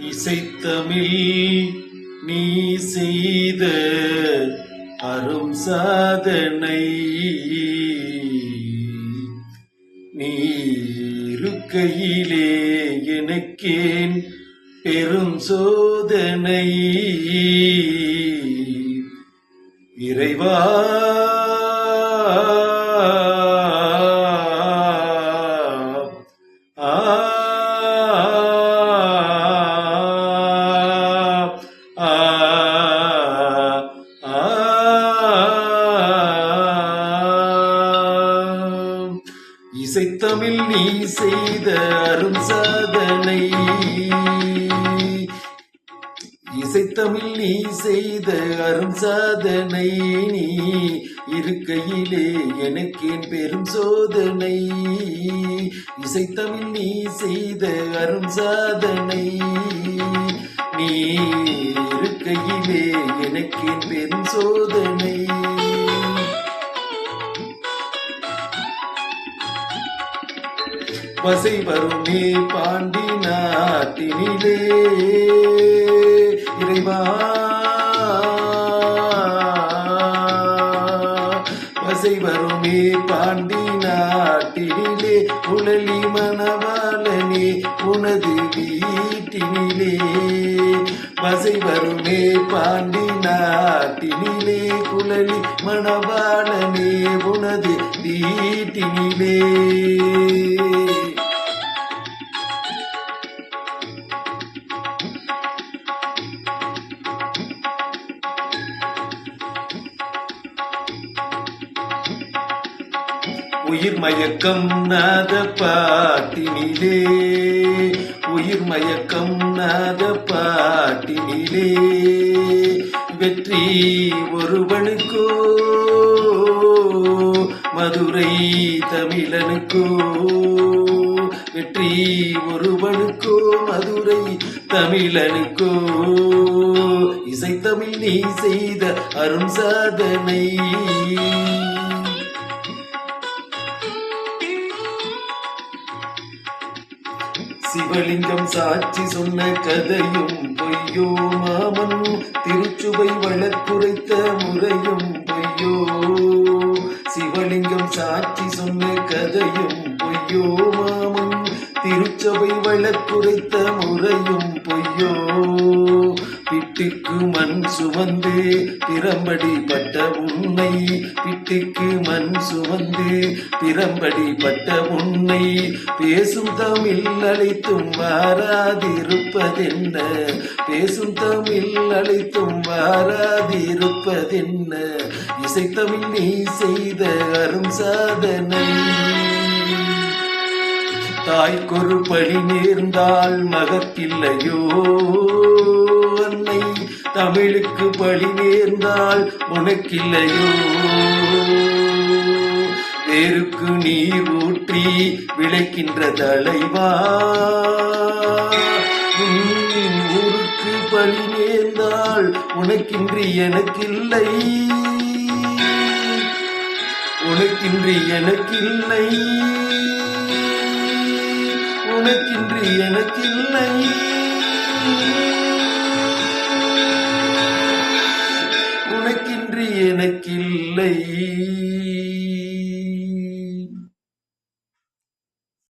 இசைத்தமிழ் நீ செய்த அரும் சாதனை. நீ இருக்கையிலே எனக்கேன் பெரும் சோதனை. இறைவா இசைத்தமிழ் நீ செய்த அரும் சாதனை. இசைத்தமிழ் நீ செய்த அரும் சாதனை. நீ இருக்கையிலே எனக்கேன் பெரும் சோதனை. இசைத்தமிழ் நீ செய்த அரும் சாதனை. நீ இருக்கையிலே எனக்கேன் பெரும் சோதனை. வசை வருமே பாண்டி நாட்டினிலே இறைவா வசை வருமே பாண்டி நாட்டினிலே உழலி மணவாளனே உனது வீட்டினிலே. வசை வருமே பாண்டி நாட்டினிலே குழலி மணவாளனே உனது வீட்டினிலே. உயிர் மயக்கம் நாத பாட்டினிலே. உயிர் மயக்கம் நாத பாட்டினிலே. வெற்றி ஒருவனுக்கோ மதுரை தமிழனுக்கோ. வெற்றி ஒருவனுக்கோ மதுரை தமிழனுக்கோ. இசை தமிழ் நீ செய்த அரும் சாதனை. சிவலிங்கம் சாட்சி சொன்ன கதையும் பொய்யோ மாமன் திருச்சுவை வழக்குரைத்த முறையும் பொய்யோ. சிவலிங்கம் சாட்சி சொன்ன கதையும் பொய்யோ மாமன் திருச்சபை வழக்குரைத்த முறையும் பொய்யோ? பிட்டுக்கு மண் சுமந்து பிறம்படி பட்ட உன்னை பிட்டுக்கு மண் சுமந்து பிறம்படி பட்ட உன்னை பேசும் தமிழ் அழைத்தும் வாராதிருப்பதென்ன? பேசும் தமிழ் அழைத்தும் வாராதிருப்பதென்ன? இசைத்தமிழ் நீ செய்த அரும் சாதனை தாய்க்கொரு பழி நேர்ந்தால் மகத்தில்லையோ? அன்னை தமிழுக்கு பழி நேர்ந்தால் உனக்கில்லையோ? வேருக்கு நீர் ஊற்றி விளைக்கின்ற தலைவா? ஊருக்கு பழி நேர்ந்தால் உனக்கின்றி எனக்கில்லை. உனக்கின்றி எனக்கில்லை. உனக்கின்றி எனக்கில்லை. உனக்கின்றி எனக்கில்லை.